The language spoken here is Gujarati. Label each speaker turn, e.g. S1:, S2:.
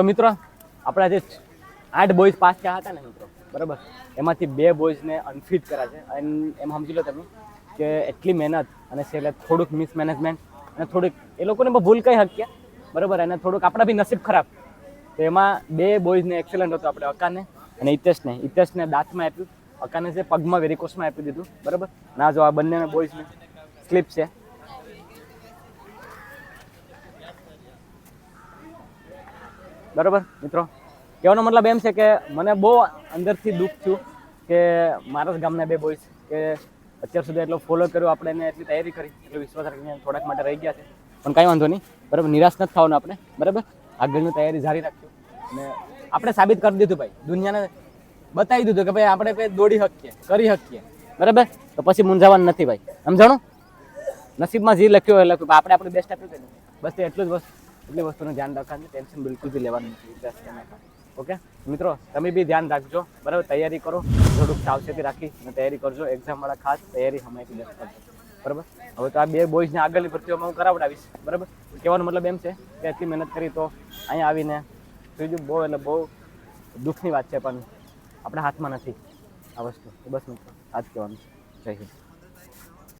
S1: તો મિત્રો, આપણા જે આઠ બોયઝ પાસ થયા હતા ને મિત્રો, બરાબર? એમાંથી બે બોયઝને અનફિટ કર્યા છે. અને એમ સમજી લો તમે કે એટલી મહેનત અને છેલ્લે થોડુંક મિસમેનેજમેન્ટ અને થોડીક, એ લોકોને ભૂલ કઈ હક્યા, બરાબર? અને થોડુંક આપણા બી નસીબ ખરાબ. તો એમાં બે બોયઝને એક્સિડન્ટ હતો આપણે અકાને અને હિતેશને. હિતેશને દાંતમાં આપ્યું. અકાને છે પગમાં વેરિકોસમાં આપી દીધું, બરાબર? ના, જો આ બંનેને બોયઝને સ્લીપ છે. બરાબર, મિત્રો? કહેવાનો મતલબ એમ છે કે મને બહુ અંદરથી દુઃખ થયું કે મારા જ ગામના બે બોયસ કે અત્યાર સુધી એટલો ફોલો કર્યો આપણે એને એટલી તૈયારી કરી, એટલો વિશ્વાસ રાખીને થોડાક માટે રહી ગયા છે. પણ કાંઈ વાંધો નહીં, બરાબર? નિરાશ નથી થવાનું આપણે, બરાબર? આગળની તૈયારી જારી રાખ્યું અને આપણે સાબિત કરી દીધું ભાઈ, દુનિયાને બતાવી દીધું કે ભાઈ આપણે કંઈ દોડી શકીએ, કરી શકીએ, બરાબર? તો પછી મૂંઝાવાનું નથી ભાઈ. સમજાણું? નસીબમાં જે લખ્યું હોય લખ્યું આપણે આપણું બેસ્ટ આપ્યું કે બસ એટલું જ વસ્તુ એટલી વસ્તુનું ધ્યાન રાખવાનું ટેન્શન બિલકુલ બી લેવાનું નથી. ઓકે મિત્રો, તમે બી ધ્યાન રાખજો. બરાબર? તૈયારી કરો. થોડુંક સાવચેતી રાખી અને તૈયારી કરજો. એક્ઝામવાળા ખાસ તૈયારી હમણાંથી લેસ કરજો. બરાબર? હવે તો આ બે બોયઝને આગળની ભરતીઓમાં હું કરાવડાવીશ. બરાબર? કહેવાનો મતલબ એમ છે કે આટલી મહેનત કરી તો અહીંયા આવીને બીજું બહુ એટલે બહુ દુઃખની વાત છે પણ આપણા હાથમાં નથી આ વસ્તુ. બસ મિત્રો આ જ કહેવાનું છે. જય હિન્દ.